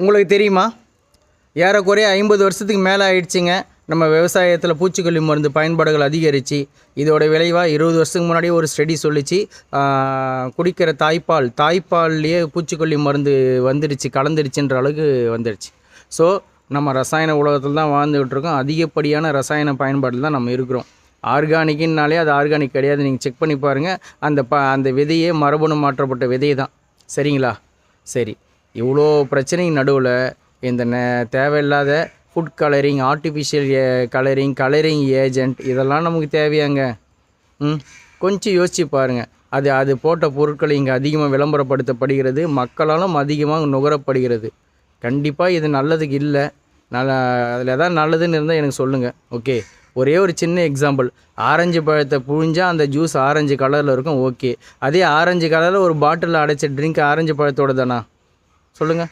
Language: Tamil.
உங்களுக்கு தெரியுமா? ஏறக்குறைய ஐம்பது வருஷத்துக்கு மேலே ஆயிடுச்சுங்க. நம்ம விவசாயத்தில் பூச்சிக்கொல்லி மருந்து பயன்பாடுகள் அதிகரித்து இதோட விளைவாக இருபது வருஷத்துக்கு முன்னாடி ஒரு ஸ்டடி சொல்லிச்சு. குடிக்கிற தாய்ப்பால் தாய்ப்பால்லையே பூச்சிக்கொல்லி மருந்து வந்துடுச்சு கலந்துருச்சுன்ற அளவுக்கு வந்துடுச்சு ஸோ நம்ம ரசாயன உலகத்தில் தான் வாழ்ந்துகிட்டு இருக்கோம். அதிகப்படியான ரசாயன பயன்பாட்டில் தான் நம்ம இருக்கிறோம். ஆர்கானிக்குன்னாலே அது ஆர்கானிக் கிடையாது. நீங்கள் செக் பண்ணி பாருங்கள் அந்த ப அந்த விதையே மரபணு மாற்றப்பட்ட விதை தான் சரிங்களா? சரி. இவ்வளோ பிரச்சனைக்கு நடுவில் இந்த நே தேவையில்லாத food colouring artificial colouring colouring agent இதெல்லாம் நமக்கு தேவையாங்க. ம்? கொஞ்சம் யோசித்து பாருங்கள் அது அது போட்ட பொருட்கள் இங்கே அதிகமாக விளம்பரப்படுத்தப்படுகிறது மக்களாலும் அதிகமாக நுகரப்படுகிறது. கண்டிப்பாக இது நல்லதுக்கு இல்லை. நல்ல அதில் எதாவது நல்லதுன்னு இருந்தால் எனக்கு சொல்லுங்கள் ஓகே? ஒரே ஒரு சின்ன எக்ஸாம்பிள் ஆரஞ்சு பழத்தை புழிஞ்சால் அந்த ஜூஸ் ஆரஞ்சு கலரில் இருக்கும் ஓகே. அதே ஆரஞ்சு கலரில் ஒரு பாட்டிலில் அடைச்ச ட்ரிங்க் ஆரஞ்சு பழத்தோட தானா சொல்லுங்கள்